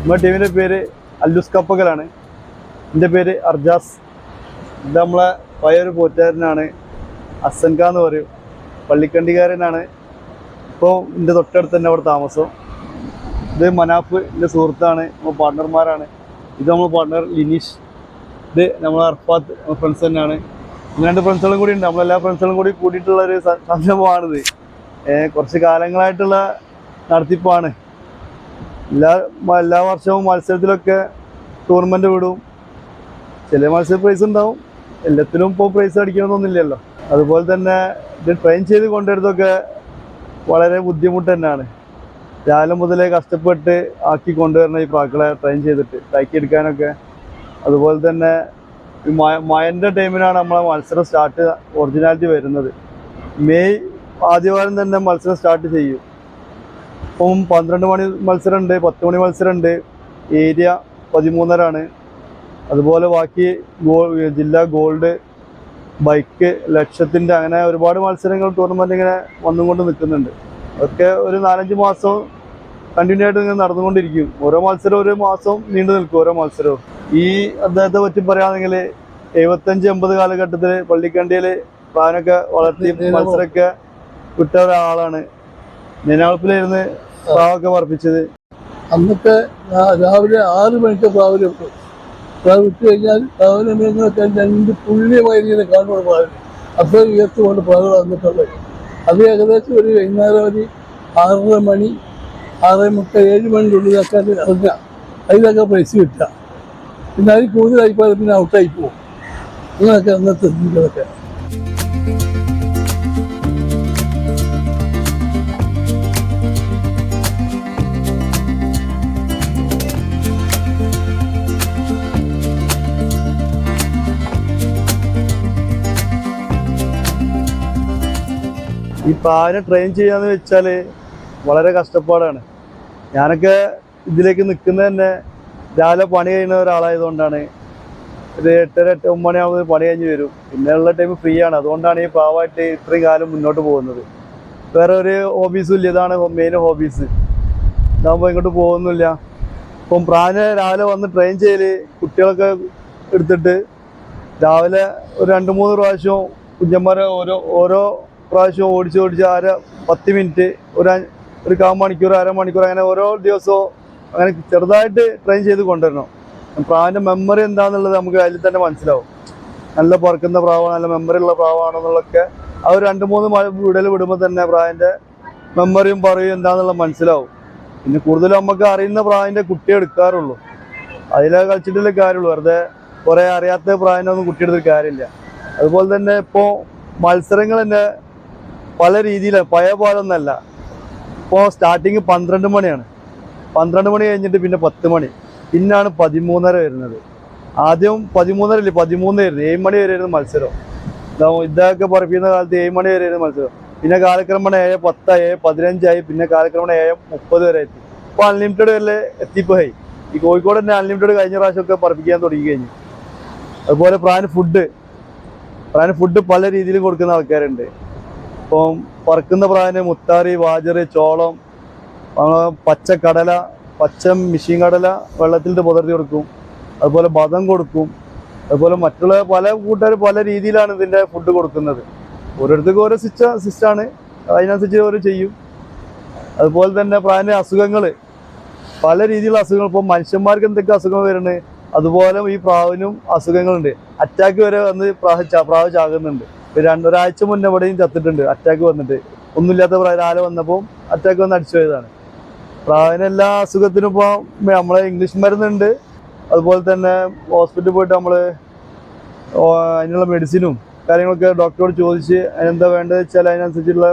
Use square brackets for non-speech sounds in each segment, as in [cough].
നമ്മുടെ ടീമിന്റെ പേര് അല്ലുസ് കപ്പകലാണ്. എന്റെ പേര് അർജാസ്. ഇത് നമ്മളെ പഴയൊരു പോറ്റുകാരനാണ് അസൻക എന്ന് പറയും. പള്ളിക്കണ്ടിക്കാരനാണ് ഇപ്പോൾ എന്റെ തൊട്ടടുത്ത് തന്നെ അവിടെ താമസം. ഇത് മനാഫ് എന്റെ സുഹൃത്താണ് നമ്മൾ പാർട്ട്ണർമാരാണ് ഇത് നമ്മൾ പാർട്ട്ണർ ലിനീഷ്. ഇത് നമ്മൾ അർഫാത്ത് ഫ്രണ്ട്സ് തന്നെയാണ്. രണ്ട് ഫ്രണ്ട്സുകളും കൂടി ഉണ്ട്. നമ്മളെല്ലാ ഫ്രണ്ട്സുകളും കൂടി കൂടിയിട്ടുള്ള ഒരു സ- സംരംഭമാണിത്. കുറച്ച് കാലങ്ങളായിട്ടുള്ള നടത്തിപ്പാണ്. എല്ലാ എല്ലാ വർഷവും മത്സരത്തിലൊക്കെ ടൂർണമെന്റ് വിടും. ചില മത്സര പ്രൈസ് ഉണ്ടാവും. എല്ലാത്തിലും ഇപ്പോൾ പ്രൈസ് അടിക്കണമെന്നൊന്നുമില്ലല്ലോ. അതുപോലെ തന്നെ ഇത് ട്രെയിൻ ചെയ്ത് കൊണ്ടുവരുന്നതൊക്കെ വളരെ ബുദ്ധിമുട്ട് തന്നെയാണ്. രാവിലെ മുതലേ കഷ്ടപ്പെട്ട് ആക്കി കൊണ്ടുവരണം ഈ പ്രാക്കളെ ട്രെയിൻ ചെയ്തിട്ട് എടുക്കാനൊക്കെ. അതുപോലെ തന്നെ മഴ മഴന്റെ ടൈമിനാണ് നമ്മളെ മത്സരം സ്റ്റാർട്ട് ഒറിജിനാലിറ്റി വരുന്നത്. മെയ് ആദ്യവാരം തന്നെ മത്സരം സ്റ്റാർട്ട് ചെയ്യും. ഇപ്പം പന്ത്രണ്ട് മണി മത്സരമുണ്ട് പത്ത് മണി മത്സരമുണ്ട്. ഏരിയ പതിമൂന്നരാണ്. അതുപോലെ ബാക്കി ഗോൾ ജില്ലാ ഗോൾഡ് ബൈക്ക് ലക്ഷത്തിന്റെ അങ്ങനെ ഒരുപാട് മത്സരങ്ങൾ ടൂർണമെന്റ് ഇങ്ങനെ വന്നുകൊണ്ട് നിൽക്കുന്നുണ്ട്. അതൊക്കെ ഒരു നാലഞ്ച് മാസം കണ്ടിന്യൂ ആയിട്ട് ഇങ്ങനെ നടന്നുകൊണ്ടിരിക്കും. ഓരോ മത്സരം ഓരോ മാസം നീണ്ടു നിൽക്കും ഓരോ മത്സരവും. ഈ അദ്ദേഹത്തെ പറ്റി പറയുകയാണെങ്കിൽ എഴുപത്തഞ്ച് എൺപത് കാലഘട്ടത്തിൽ പള്ളിക്കണ്ടിയിൽ പ്ലാനൊക്കെ വളർത്തി മത്സരമൊക്കെ വിട്ട ഒരാളാണ്. നിനാൾപ്പിലായിരുന്നു പ്രാവൊക്കെ പറപ്പിച്ചത് അന്നൊക്കെ രാവിലെ ആറ് മണിക്ക് പ്രാവിലെ വിട്ട് കഴിഞ്ഞാൽ രാവിലെ മൃഗങ്ങളൊക്കെ രണ്ട് തുല്യമായ രീതിയിൽ കാണുമ്പോൾ പ്രാവിന് അത്രയും ഉയർത്തുകൊണ്ട് പാടുകൾ വന്നിട്ടുള്ളത്. അത് ഏകദേശം ഒരു വൈകുന്നേരം ഒരു ആറര മണി ആറ് മുക്ക ഏഴ് മണിക്കുള്ളിലൊക്കെ അത് ഇറങ്ങുക. അതിലൊക്കെ പൈസ കിട്ടുക. പിന്നെ അതിൽ കൂടുതലായി പോയാൽ പിന്നെ ഔട്ടായി പോകും. അങ്ങനെയൊക്കെ അന്നത്തെ രീതികളൊക്കെ. ഈ പ്രാവിനെ ട്രെയിൻ ചെയ്യാന്ന് വെച്ചാൽ വളരെ കഷ്ടപ്പാടാണ്. ഞാനൊക്കെ ഇതിലേക്ക് നിൽക്കുന്നത് തന്നെ രാവിലെ പണി കഴിയുന്ന ഒരാളായതുകൊണ്ടാണ്. ഒരു എട്ടര എട്ട് ഒമ്പത് മണിയാകുമ്പോൾ പണി കഴിഞ്ഞ് വരും. പിന്നെയുള്ള ടൈം ഫ്രീ ആണ്. അതുകൊണ്ടാണ് ഈ പാവമായിട്ട് ഇത്രയും കാലം മുന്നോട്ട് പോകുന്നത്. വേറെ ഒരു ഹോബീസും ഇല്ല. ഇതാണ് മെയിൻ ഹോബീസ് ഇതാകുമ്പോൾ ഇങ്ങോട്ട് പോകുന്നില്ല. ഇപ്പം പ്രാവിനെ രാവിലെ വന്ന് ട്രെയിൻ ചെയ്യൽ കുട്ടികളൊക്കെ എടുത്തിട്ട് രാവിലെ ഒരു രണ്ട് മൂന്ന് പ്രാവശ്യം കുഞ്ഞന്മാരെ ഓരോ ഓരോ പ്രാവശ്യം ഓടിച്ച് ഓടിച്ച് അര പത്ത് മിനിറ്റ് ഒരു ഒരു കാ മണിക്കൂർ അരമണിക്കൂർ അങ്ങനെ ഓരോ ദിവസവും അങ്ങനെ ചെറുതായിട്ട് ട്രെയിൻ ചെയ്ത് കൊണ്ടുവരണം. പ്രാവിന്റെ മെമ്മറി എന്താണെന്നുള്ളത് നമുക്ക് അതിൽ തന്നെ മനസ്സിലാവും. നല്ല പറക്കുന്ന പ്രാവാണ് നല്ല മെമ്മറി ഉള്ള പ്രാവാണെന്നുള്ളതൊക്കെ ആ ഒരു രണ്ട് മൂന്ന് വിടൽ വിടുമ്പോൾ തന്നെ പ്രാവിന്റെ മെമ്മറിയും പറയും എന്താണെന്നുള്ളത് മനസ്സിലാവും. പിന്നെ കൂടുതലും നമുക്ക് അറിയുന്ന പ്രാവിന്റെ കുട്ടി എടുക്കാറുള്ളൂ. അതിലെ കളിച്ചിട്ടുള്ള കാര്യമുള്ളൂ. വെറുതെ കുറേ അറിയാത്ത പ്രായനൊന്നും കുട്ടിയെടുത്തിട്ട് കാര്യമില്ല. അതുപോലെ തന്നെ ഇപ്പോൾ മത്സരങ്ങൾ തന്നെ പല രീതിയിലാണ് പഴയ പോലെ ഒന്നല്ല ഇപ്പോൾ സ്റ്റാർട്ടിങ് പന്ത്രണ്ട് മണിയാണ്. പന്ത്രണ്ട് മണി കഴിഞ്ഞിട്ട് പിന്നെ പത്ത് മണി. പിന്നാണ് പതിമൂന്നര വരുന്നത്. ആദ്യം പതിമൂന്നര ഇല്ലേ പതിമൂന്ന് വരുന്നത്. ഏഴ് മണി വരെ ആയിരുന്നു മത്സരം. ഇതൊക്കെ പറപ്പിക്കുന്ന കാലത്ത് ഏഴ് മണി വരെ ആയിരുന്നു മത്സരം. പിന്നെ കാലക്രമേണ ഏഴ് പത്തായി ഏഴ് പതിനഞ്ചായി പിന്നെ കാലക്രമേണ ഏഴ് മുപ്പത് വരെ എത്തി ഇപ്പോൾ അൺലിമിറ്റഡ് വരെ എത്തിപ്പോയി ഈ കോഴിക്കോട് തന്നെ അൺലിമിറ്റഡ് കഴിഞ്ഞ പ്രാവശ്യമൊക്കെ പറപ്പിക്കാൻ തുടങ്ങി കഴിഞ്ഞു. അതുപോലെ പ്രാൻ ഫുഡ് പ്രാൻ ഫുഡ് പല രീതിയിലും കൊടുക്കുന്ന ആൾക്കാരുണ്ട്. ഇപ്പം പറക്കുന്ന പ്രായം മുത്താറി വാജറ് ചോളം പച്ച പച്ചക്കടല പച്ച മിഷീൻ കടല വെള്ളത്തിലിട്ട് പുതർത്തി കൊടുക്കും. അതുപോലെ ബദം കൊടുക്കും. അതുപോലെ മറ്റുള്ള പല കൂട്ടുകാർ പല രീതിയിലാണ് ഇതിന്റെ ഫുഡ് കൊടുക്കുന്നത്. ഓരോരുത്തർക്കും ഓരോ സിസ്റ്റ സിസ്റ്റാണ്. അതിനനുസരിച്ച് അവർ ചെയ്യും. അതുപോലെ തന്നെ പ്രായന്റെ അസുഖങ്ങൾ പല രീതിയിലുള്ള അസുഖങ്ങൾ. ഇപ്പോൾ മനുഷ്യന്മാർക്ക് എന്തൊക്കെ അസുഖം വരുന്നത് അതുപോലെ ഈ പ്രാവിനും അസുഖങ്ങളുണ്ട്. അറ്റാക്ക് വരെ വന്ന് പ്രാവ് പ്രാവ് ചാകുന്നുണ്ട്. ഇപ്പൊ രണ്ട് ഒരാഴ്ച മുന്നേ ഇവിടെയും ചത്തിട്ടുണ്ട്. അറ്റാക്ക് വന്നിട്ട്. ഒന്നുമില്ലാത്ത പ്രായം. വന്നപ്പോൾ അറ്റാക്ക് വന്ന് അടിച്ചു പോയതാണ്. പ്രാവിന് എല്ലാ അസുഖത്തിനും ഇപ്പോൾ നമ്മളെ ഇംഗ്ലീഷ് മരുന്നുണ്ട്. അതുപോലെ തന്നെ ഹോസ്പിറ്റലിൽ പോയിട്ട് നമ്മൾ അതിനുള്ള മെഡിസിനും കാര്യങ്ങളൊക്കെ ഡോക്ടറോട് ചോദിച്ച് അതിനെന്താ വേണ്ടത് വെച്ചാൽ അതിനനുസരിച്ചുള്ള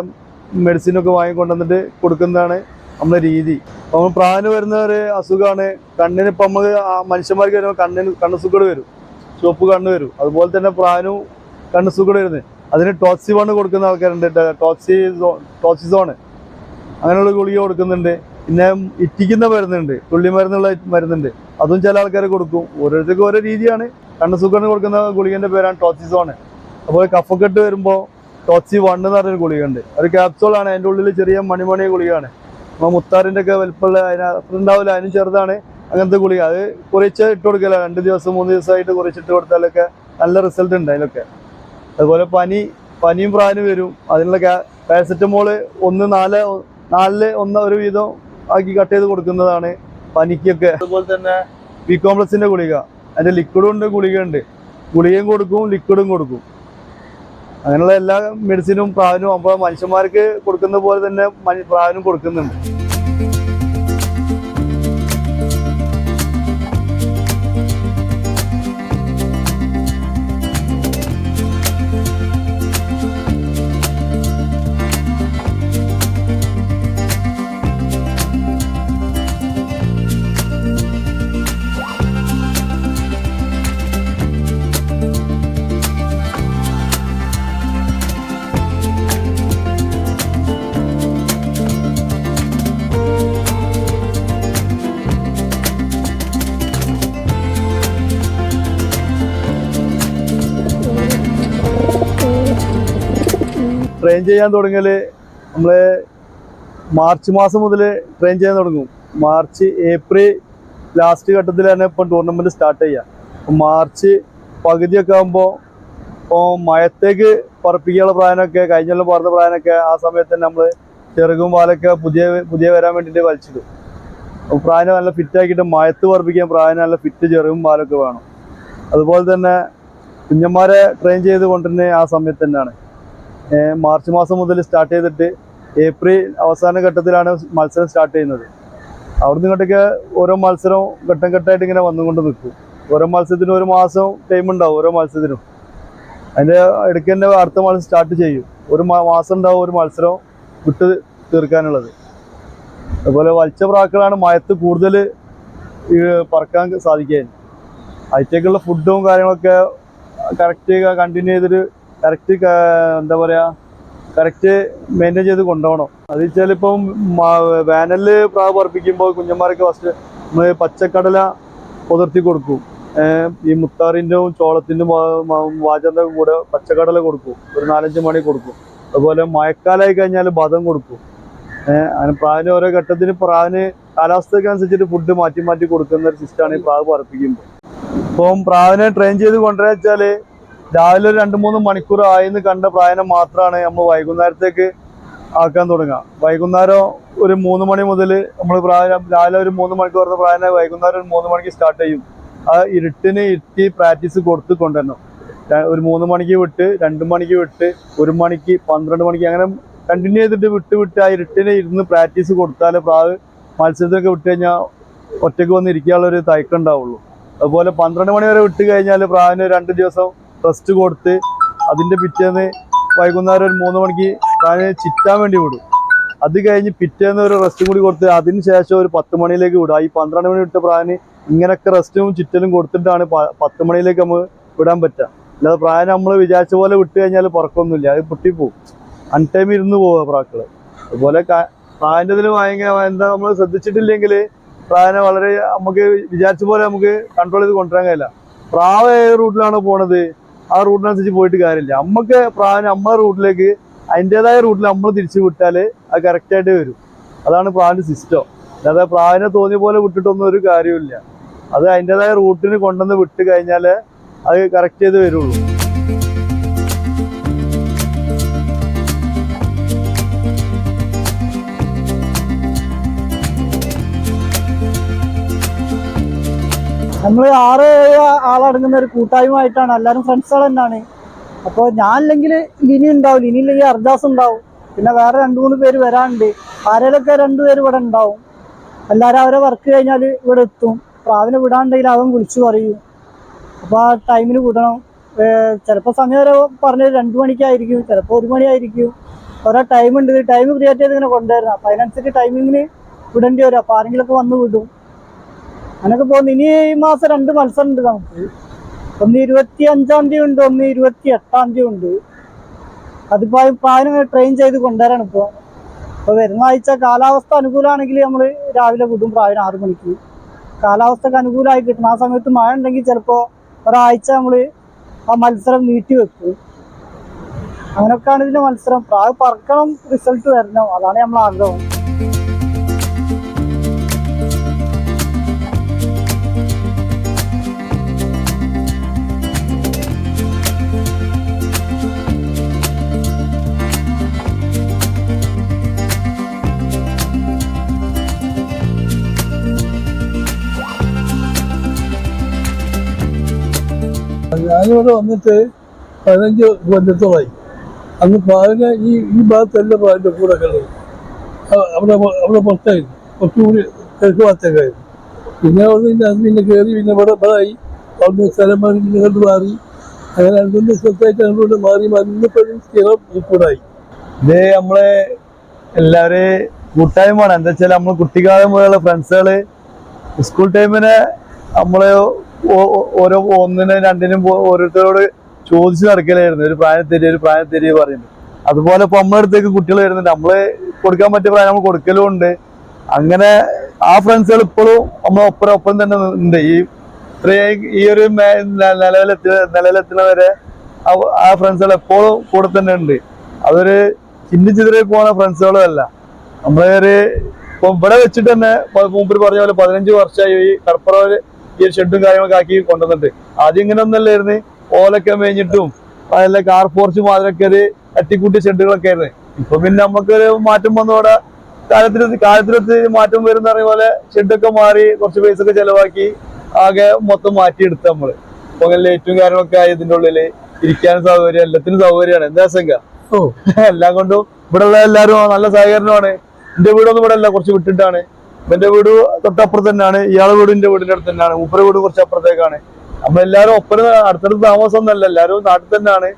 മെഡിസിനൊക്കെ വാങ്ങിക്കൊണ്ടുവന്നിട്ട് കൊടുക്കുന്നതാണ് നമ്മുടെ രീതി. നമ്മൾ പ്രാവിന് വരുന്ന ഒരു അസുഖമാണ് കണ്ണിന് ഇപ്പം നമുക്ക് മനുഷ്യന്മാർക്ക് വരുമ്പോൾ കണ്ണിന് കണ്ണസുഖം വരും. ചുവപ്പ് കണ്ണ് വരും. അതുപോലെ തന്നെ പ്രാവിനും കണ്ണുസുക്കേട് വരുന്നത് അതിന് ടോക്സി വണ് കൊടുക്കുന്ന ആൾക്കാരുണ്ട് ടോക്സി സോ- ടോക്സി സോണ് അങ്ങനെയുള്ള ഗുളിക കൊടുക്കുന്നുണ്ട്. പിന്നെ ഇറ്റിക്കുന്ന മരുന്നുണ്ട്. തുള്ളി മരുന്നുള്ള മരുന്നുണ്ട്. അതും ചില ആൾക്കാർ കൊടുക്കും. ഓരോരുത്തർക്കും ഓരോ രീതിയാണ്. രണ്ട് സുഖം കൊടുക്കുന്ന ഗുളികന്റെ പേരാണ് ടോക്സി സോണ് അപ്പോൾ കഫക്കെട്ട് വരുമ്പോൾ ടോക്സി വൺ എന്ന് പറഞ്ഞൊരു ഗുളികയുണ്ട്. ഒരു ക്യാപ്സോളാണ് അതിന്റെ ഉള്ളിൽ ചെറിയ മണിമണി ഗുളികയാണ്. അപ്പോൾ മുത്താറിന്റെ ഒക്കെ വലിപ്പമുള്ള അതിനകത്ത് ഉണ്ടാവില്ല. അതിനും ചെറുതാണ്. അങ്ങനത്തെ ഗുളിക. അത് കുറച്ച് ഇട്ട് കൊടുക്കില്ല രണ്ട് ദിവസം മൂന്ന് ദിവസമായിട്ട് കുറച്ചിട്ട് കൊടുത്താലൊക്കെ നല്ല റിസൾട്ട് ഉണ്ട് അതിലൊക്കെ. അതുപോലെ പനി പനിയും പ്രാനും വരും. അതിനുള്ള പാരസെറ്റമോൾ ഒന്ന് നാല് നാലിൽ ഒന്ന് ഒരു വീതം ആക്കി കട്ട് ചെയ്ത് കൊടുക്കുന്നതാണ് പനിക്കൊക്കെ. അതുപോലെ തന്നെ ബി കോംപ്ലക്സിന്റെ ഗുളിക. അതിന്റെ ലിക്വിഡും ഉണ്ട് ഗുളിക ഉണ്ട് ഗുളികയും കൊടുക്കും ലിക്വിഡും കൊടുക്കും. അങ്ങനെയുള്ള എല്ലാ മെഡിസിനും പ്രാവിനും അപ്പോൾ മനുഷ്യന്മാർക്ക് കൊടുക്കുന്ന പോലെ തന്നെ പ്രാവിനും കൊടുക്കുന്നുണ്ട്. ട്രെയിൻ ചെയ്യാൻ തുടങ്ങിയാൽ നമ്മൾ മാർച്ച് മാസം മുതൽ ട്രെയിൻ ചെയ്യാൻ തുടങ്ങും. മാർച്ച് ഏപ്രിൽ ലാസ്റ്റ് ഘട്ടത്തിൽ തന്നെ ഇപ്പം ടൂർണമെന്റ് സ്റ്റാർട്ട് ചെയ്യാം. മാർച്ച് പകുതിയൊക്കെ ആകുമ്പോൾ ഇപ്പോൾ മഴത്തേക്ക് പറപ്പിക്കാനുള്ള പ്രായനൊക്കെ കഴിഞ്ഞുള്ള പറഞ്ഞ പ്രായനൊക്കെ ആ സമയത്ത് തന്നെ നമ്മൾ ചെറുകും പാലൊക്കെ പുതിയ പുതിയ വരാൻ വേണ്ടിയിട്ട് വലിച്ചിടും. അപ്പോൾ പ്രായനെ നല്ല ഫിറ്റ് ആക്കിയിട്ട് മഴത്ത് പറപ്പിക്കാൻ പ്രായനെ നല്ല ഫിറ്റ് ചെറുകും പാലൊക്കെ വേണം. അതുപോലെ തന്നെ കുഞ്ഞന്മാരെ ട്രെയിൻ ചെയ്ത് കൊണ്ടുവരുന്നത് ആ സമയത്ത് തന്നെയാണ്. മാർച്ച് മാസം മുതൽ സ്റ്റാർട്ട് ചെയ്തിട്ട് ഏപ്രിൽ അവസാന ഘട്ടത്തിലാണ് മത്സരം സ്റ്റാർട്ട് ചെയ്യുന്നത്. അവിടുന്ന് ഇങ്ങോട്ടൊക്കെ ഓരോ മത്സരവും ഘട്ടം ഘട്ടമായിട്ട് ഇങ്ങനെ വന്നുകൊണ്ട് നിൽക്കും. ഓരോ മത്സരത്തിനും ഒരു മാസം ടൈം ഉണ്ടാവും ഓരോ മത്സരത്തിനും. അതിന്റെ ഇടയ്ക്ക് തന്നെ അടുത്ത മത്സരം സ്റ്റാർട്ട് ചെയ്യും. ഒരു മാസം ഉണ്ടാവും ഒരു മത്സരം വിട്ട് തീർക്കാനുള്ളത്. അതുപോലെ വലിച്ച പ്രാക്കളാണ് മയത്ത് കൂടുതൽ പറക്കാൻ സാധിക്കാൻ അതിലേക്കുള്ള ഫുഡും കാര്യങ്ങളൊക്കെ കറക്റ്റ് കണ്ടിന്യൂ ചെയ്തിട്ട് കറക്റ്റ് എന്താ പറയാ കറക്റ്റ് മെയിന്റെയിൻ ചെയ്ത് കൊണ്ടുപോകണം. അത് വെച്ചാൽ ഇപ്പം വേനലിൽ പ്രാവ് പറപ്പിക്കുമ്പോൾ കുഞ്ഞന്മാരൊക്കെ ഫസ്റ്റ് നമ്മൾ പച്ചക്കടല പുതിർത്തി കൊടുക്കും. ഈ മുത്താറിന്റെയും ചോളത്തിന്റെയും വാചറിന്റെ കൂടെ പച്ചക്കടല കൊടുക്കും. ഒരു നാലഞ്ച് മണി കൊടുക്കും. അതുപോലെ മഴക്കാലമായി കഴിഞ്ഞാൽ ബദം കൊടുക്കും. അതിന് പ്രാവിന് ഓരോ ഘട്ടത്തിന് പ്രാവിന് കാലാവസ്ഥയ്ക്ക് അനുസരിച്ചിട്ട് ഫുഡ് മാറ്റി മാറ്റി കൊടുക്കുന്ന ഒരു സിസ്റ്റമാണ് ഈ പ്രാവ് പറപ്പിക്കുമ്പോൾ ഇപ്പം പ്രാവിനെ ട്രെയിൻ ചെയ്ത് കൊണ്ടുവരാ വെച്ചാൽ രാവിലെ ഒരു രണ്ട് മൂന്ന് മണിക്കൂർ ആയെന്ന് കണ്ട പ്രായനം മാത്രമാണ് നമ്മൾ വൈകുന്നേരത്തേക്ക് ആക്കാൻ തുടങ്ങുക. വൈകുന്നേരം ഒരു മൂന്ന് മണി മുതൽ നമ്മൾ പ്രായം രാവിലെ ഒരു മൂന്ന് മണിക്ക് പറഞ്ഞ പ്രായം വൈകുന്നേരം ഒരു മൂന്ന് മണിക്ക് സ്റ്റാർട്ട് ചെയ്യും. ആ ഇരുട്ടിന് ഇരുട്ടി പ്രാക്ടീസ് കൊടുത്ത് കൊണ്ടുവരണം. ഒരു മൂന്ന് മണിക്ക് വിട്ട് രണ്ട് മണിക്ക് വിട്ട് ഒരു മണിക്ക് പന്ത്രണ്ട് മണിക്ക് അങ്ങനെ കണ്ടിന്യൂ ചെയ്തിട്ട് വിട്ട് വിട്ട് ആ ഇരുട്ടിനെ ഇരുന്ന് പ്രാക്ടീസ് കൊടുത്താലേ പ്രാവ് മത്സരത്തിനൊക്കെ വിട്ട് കഴിഞ്ഞാൽ ഒറ്റയ്ക്ക് വന്ന് ഇരിക്കാനുള്ളൊരു ഒരു തയക്കം അതുപോലെ പന്ത്രണ്ട് മണി വരെ വിട്ട് കഴിഞ്ഞാൽ പ്രാവിന് രണ്ട് ദിവസം റെസ്റ്റ് കൊടുത്ത് അതിന്റെ പിറ്റേന്ന് വൈകുന്നേരം ഒരു മൂന്ന് മണിക്ക് താനെ ചിറ്റാൻ വേണ്ടി വിടും. അത് കഴിഞ്ഞ് പിറ്റേന്ന് ഒരു റെസ്റ്റും കൂടി കൊടുത്ത് അതിന് ശേഷം ഒരു പത്ത് മണിയിലേക്ക് വിടുക ഈ പന്ത്രണ്ട് മണി വിട്ട പ്രായന് ഇങ്ങനെയൊക്കെ റെസ്റ്റും ചിറ്റലും കൊടുത്തിട്ടാണ് പത്ത് മണിയിലേക്ക് നമ്മൾ വിടാൻ പറ്റുക. അല്ലാതെ പ്രായം നമ്മൾ വിചാരിച്ച പോലെ വിട്ട് കഴിഞ്ഞാൽ പറക്കൊന്നുമില്ല. അത് പൊട്ടിപ്പോവും. അൺടൈം ഇരുന്ന് പോവുക പ്രാക്കൾ. അതുപോലെ പ്രായന്റെ ഇതിൽ ഭയങ്കര എന്താ നമ്മൾ ശ്രദ്ധിച്ചിട്ടില്ലെങ്കിൽ പ്രായനെ വളരെ നമുക്ക് വിചാരിച്ച പോലെ നമുക്ക് കൺട്രോൾ ചെയ്ത് കൊണ്ടുവരാൻ കഴിയില്ല. പ്രാവ് ഏത് റൂട്ടിലാണ് പോണത്? ആ റൂട്ടിനനുസരിച്ച് പോയിട്ട് കാര്യമില്ല. നമുക്ക് പ്രാവിന് നമ്മളെ റൂട്ടിലേക്ക് അതിന്റെതായ റൂട്ടിൽ നമ്മൾ തിരിച്ചു വിട്ടാൽ അത് കറക്റ്റായിട്ട് വരും. അതാണ് പ്രാവിന്റെ സിസ്റ്റം അല്ലാതെ പ്രാവിനെ തോന്നിയ പോലെ വിട്ടിട്ടൊന്നും ഒരു കാര്യമില്ല അത് അതിന്റെതായ റൂട്ടിന് കൊണ്ടുവന്ന് വിട്ട് കഴിഞ്ഞാൽ അത് കറക്റ്റ് ചെയ്ത് വരുള്ളൂ. നമ്മൾ ആറ് ആളടങ്ങുന്ന ഒരു കൂട്ടായ്മ ആയിട്ടാണ് എല്ലാവരും ഫ്രണ്ട്സുകൾ തന്നെയാണ് അപ്പോൾ ഞാൻ ഇല്ലെങ്കിൽ ലിനി ഉണ്ടാവും. ലിനി ഇല്ലെങ്കിൽ അർദാസ് ഉണ്ടാവും. പിന്നെ വേറെ രണ്ട് മൂന്ന് പേര് വരാനുണ്ട്. ആരേലൊക്കെ രണ്ടുപേര് ഇവിടെ ഉണ്ടാവും. എല്ലാവരും അവരെ വർക്ക് കഴിഞ്ഞാൽ ഇവിടെ എത്തും. പ്രാവിനെ വിടാണ്ടെങ്കിൽ അവൻ വിളിച്ചു പറയും. അപ്പോൾ ആ ടൈമിന് വിടണം. ചിലപ്പോൾ സമയം വരെ പറഞ്ഞത് രണ്ട് മണിക്കായിരിക്കും. ചിലപ്പോൾ ഒരു മണിയായിരിക്കും. ഓരോ ടൈം ഉണ്ട്. ടൈം ക്രിയേറ്റ് ചെയ്ത് ഇങ്ങനെ കൊണ്ടുവരണം അപ്പോൾ അതിനനുസരിച്ച് ടൈമിങ്ങിന് വിടേണ്ടി വരും. അപ്പോൾ ആരെങ്കിലുമൊക്കെ വന്ന് വിടും. അങ്ങനൊക്കെ പോകുന്നു ഇനി ഈ മാസം രണ്ട് മത്സരം ഉണ്ട് നമുക്ക് ഒന്ന് ഇരുപത്തി അഞ്ചാം തീയതി ഉണ്ട് ഒന്ന് ഇരുപത്തി എട്ടാം തീയതി ഉണ്ട്. അതിപ്പോ ഈ ട്രെയിൻ ചെയ്ത് കൊണ്ടുവരാണ് ഇപ്പോൾ അപ്പോൾ വരുന്ന ആഴ്ച കാലാവസ്ഥ അനുകൂലമാണെങ്കിൽ നമ്മൾ രാവിലെ വിടും പ്രായം ആറു മണിക്ക്. കാലാവസ്ഥക്ക് അനുകൂലമായി കിട്ടണം ആ സമയത്ത് മഴ ഉണ്ടെങ്കിൽ ചിലപ്പോൾ ഒരാഴ്ച നമ്മൾ ആ മത്സരം നീട്ടി വെക്കും. അങ്ങനെയൊക്കെയാണ് ഇതിന്റെ മത്സരം. പ്രാവ് പറക്കണം റിസൾട്ട് വരണം. അതാണ് നമ്മൾ ആഗ്രഹം. ഞാനിവിടെ വന്നിട്ട് പതിനഞ്ച് കൊല്ലത്തോളായി. അന്ന് പാലിന് ഈ ഈ ഭാഗത്തല്ല പാലിന്റെ കൂടെ കളയും അവിടെ അവിടെ പുറത്തായിരുന്നു. കുറച്ചുകൂടി കിഴക്ക് ഭാഗത്തേക്കായിരുന്നു. പിന്നെ അവിടെ നിന്ന് അത് പിന്നെ കയറി പിന്നെ ഇവിടെ ഇവിടായി. അവിടെ സ്ഥലം മാറി ഇങ്ങോട്ട് മാറി. അങ്ങനെ രണ്ടുമൂന്ന് സ്ഥലത്തായിട്ട് അങ്ങോട്ട് മാറി മാറി. ഇന്നിപ്പോഴും സ്ഥിരം കൂടായി ഇത് നമ്മളെ എല്ലാവരും കൂട്ടായ്മയാണ് എന്താ വെച്ചാൽ നമ്മൾ കുട്ടിക്കാലം മുതലുള്ള ഫ്രണ്ട്സുകൾ സ്കൂൾ ടൈമിനെ ഓ- ഓരോ ഒന്നിനും രണ്ടിനും ഓരോരുത്തരോട് ചോദിച്ചു നടക്കലായിരുന്നു. ഒരു പ്രായം തരി ഒരു പ്രായം തരി പറയുന്നു അതുപോലെ ഇപ്പൊ നമ്മുടെ അടുത്തേക്ക് കുട്ടികൾ വരുന്നുണ്ട്. നമ്മൾ കൊടുക്കാൻ പറ്റിയ പ്രായം നമ്മൾ കൊടുക്കലും ഉണ്ട്. അങ്ങനെ ആ ഫ്രണ്ട്സുകൾ ഇപ്പോഴും നമ്മളെ ഒപ്പം തന്നെ ഉണ്ട്. ഈ ഈ ഒരു നിലവിലെത്തി നിലവിലെത്തുന്നവരെ ആ- ഫ്രണ്ട്സുകൾ എപ്പോഴും കൂടെ തന്നെ ഉണ്ട്. അതൊരു ചിന്തിച്ചിതറി പോകുന്ന ഫ്രണ്ട്സുകളും അല്ല. നമ്മളെ ഒരു ഇപ്പൊ ഇവിടെ വെച്ചിട്ട് തന്നെ മൂപ്പര് പറഞ്ഞ പോലെ പതിനഞ്ച് വർഷമായി ഈ കടപ്പുറയിൽ ഈ ഒരു ഷെഡും കാര്യങ്ങളൊക്കെ ആക്കി കൊണ്ടുവന്നിട്ട്. ആദ്യം ഇങ്ങനെ ഒന്നല്ലായിരുന്നു. ഓലൊക്കെ മേഞ്ഞിട്ടും അതല്ല കാർ പോർച്ച് മാതിരൊക്കെ ഒരു തട്ടിക്കൂട്ടി ഷെഡുകളൊക്കെ ആയിരുന്നു. ഇപ്പൊ പിന്നെ നമുക്കൊരു മാറ്റം വന്നോടെ കാലത്തിന് കാലത്തിനൊത്ത് മാറ്റം വരുന്ന പറയുന്ന പോലെ ഷെഡൊക്കെ മാറി കുറച്ച് പൈസ ഒക്കെ ചെലവാക്കി ആകെ മൊത്തം മാറ്റിയെടുത്ത് നമ്മൾ. അപ്പൊ ലൈറ്റും കാര്യങ്ങളൊക്കെ ആയി ഇതിന്റെ ഉള്ളിൽ. ഇരിക്കാനും സൗകര്യം എല്ലാത്തിനും സൗകര്യമാണ്. എന്താ സംഘ [laughs] എല്ലാം കൊണ്ടും ഇവിടെ ഉള്ള എല്ലാരും നല്ല സഹകരണമാണ്. എന്റെ വീടൊന്നും ഇവിടെ അല്ല കുറച്ച് വിട്ടിട്ടാണ്. എന്റെ വീട് തൊട്ടപ്പുറത്ത് തന്നെയാണ്. ഇയാളെ വീട് എന്റെ വീടിന്റെ അടുത്ത് തന്നെയാണ്. മൂപ്പര വീട് കുറച്ച് അപ്പുറത്തേക്കാണ്. അപ്പൊ എല്ലാരും ഒപ്പന അടുത്തടുത്ത് താമസം ഒന്നല്ല എല്ലാരും നാട്ടിൽ തന്നെയാണ്.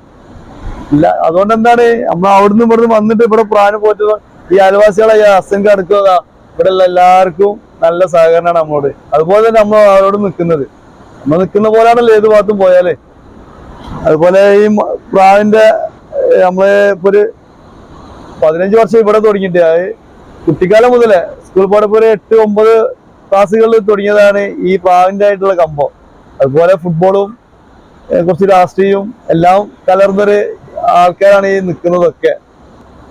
ഇല്ല അതുകൊണ്ട് എന്താണ്? നമ്മൾ അവിടുന്ന് ഇവിടുന്ന് വന്നിട്ട് ഇവിടെ പ്രാന് പോറ്റത് ഈ അയൽവാസികളെ ഈ അസംഖ്യ അടുക്കുക ഇവിടെ ഉള്ള എല്ലാവർക്കും നല്ല സഹകരണമാണ് നമ്മളോട് അതുപോലെ തന്നെ നമ്മൾ അവരോട് നിൽക്കുന്നത്. നമ്മൾ നിൽക്കുന്ന പോലെയാണല്ലോ ഏത് ഭാഗത്തും പോയാലേ. അതുപോലെ ഈ പ്രാവിന്റെ നമ്മളെ ഇപ്പൊ ഒരു പതിനഞ്ച് വർഷം ഇവിടെ തുടങ്ങിയിട്ട്. കുട്ടിക്കാലം മുതലേ സ്കൂൾ പോയപ്പോ ഒരു എട്ട് ഒമ്പത് ക്ലാസ്സുകളിൽ തുടങ്ങിയതാണ് ഈ പ്രാവിന്റെ ആയിട്ടുള്ള കമ്പം. അതുപോലെ ഫുട്ബോളും കുറച്ച് രാഷ്ട്രീയവും എല്ലാം കലർന്നൊരു ആൾക്കാരാണ് ഈ നിൽക്കുന്നതൊക്കെ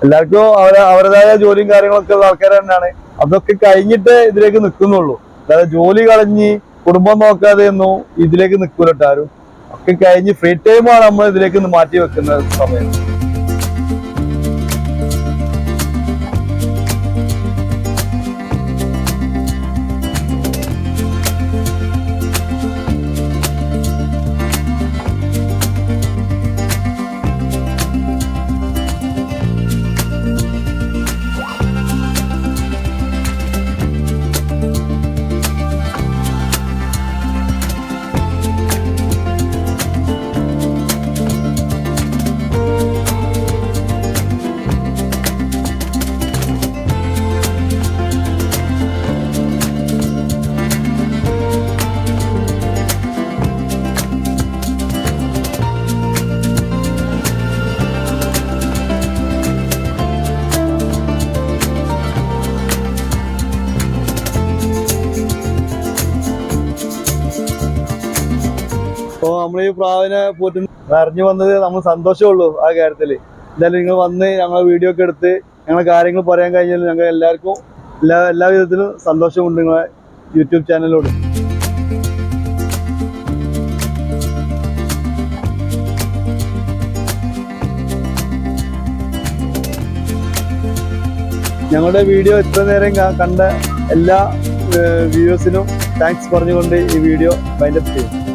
എല്ലാവർക്കും അവരെ അവരുടേതായ ജോലിയും കാര്യങ്ങളൊക്കെ ഉള്ള ആൾക്കാർ തന്നെയാണ്. അതൊക്കെ കഴിഞ്ഞിട്ട് ഇതിലേക്ക് നിൽക്കുന്നുള്ളൂ അതായത് ജോലി കളഞ്ഞ് കുടുംബം നോക്കാതെ ഒന്നും ഇതിലേക്ക് നിൽക്കൂലട്ടാരും ഒക്കെ കഴിഞ്ഞ് ഫ്രീ ടൈമാണ് നമ്മൾ ഇതിലേക്ക് മാറ്റി വെക്കുന്ന സമയം. അപ്പോൾ നമ്മൾ ഈ പ്രാവിനെ പോറ്റുന്ന നിറഞ്ഞു വന്നത് നമ്മൾ സന്തോഷമുള്ളൂ ആ കാര്യത്തിൽ. എന്തായാലും നിങ്ങൾ വന്ന് ഞങ്ങളെ വീഡിയോ ഒക്കെ എടുത്ത് ഞങ്ങളെ കാര്യങ്ങൾ പറയാൻ കഴിഞ്ഞാൽ ഞങ്ങൾ എല്ലാവർക്കും എല്ലാ എല്ലാ വിധത്തിലും സന്തോഷമുണ്ട് നിങ്ങളെ യൂട്യൂബ് ചാനലിലൂടെ ഞങ്ങളുടെ വീഡിയോ ഇത്ര നേരം കണ്ട എല്ലാ വ്യൂവേഴ്സിനും താങ്ക്സ് പറഞ്ഞുകൊണ്ട് ഈ വീഡിയോ വൈൻഡപ്പ് ചെയ്യും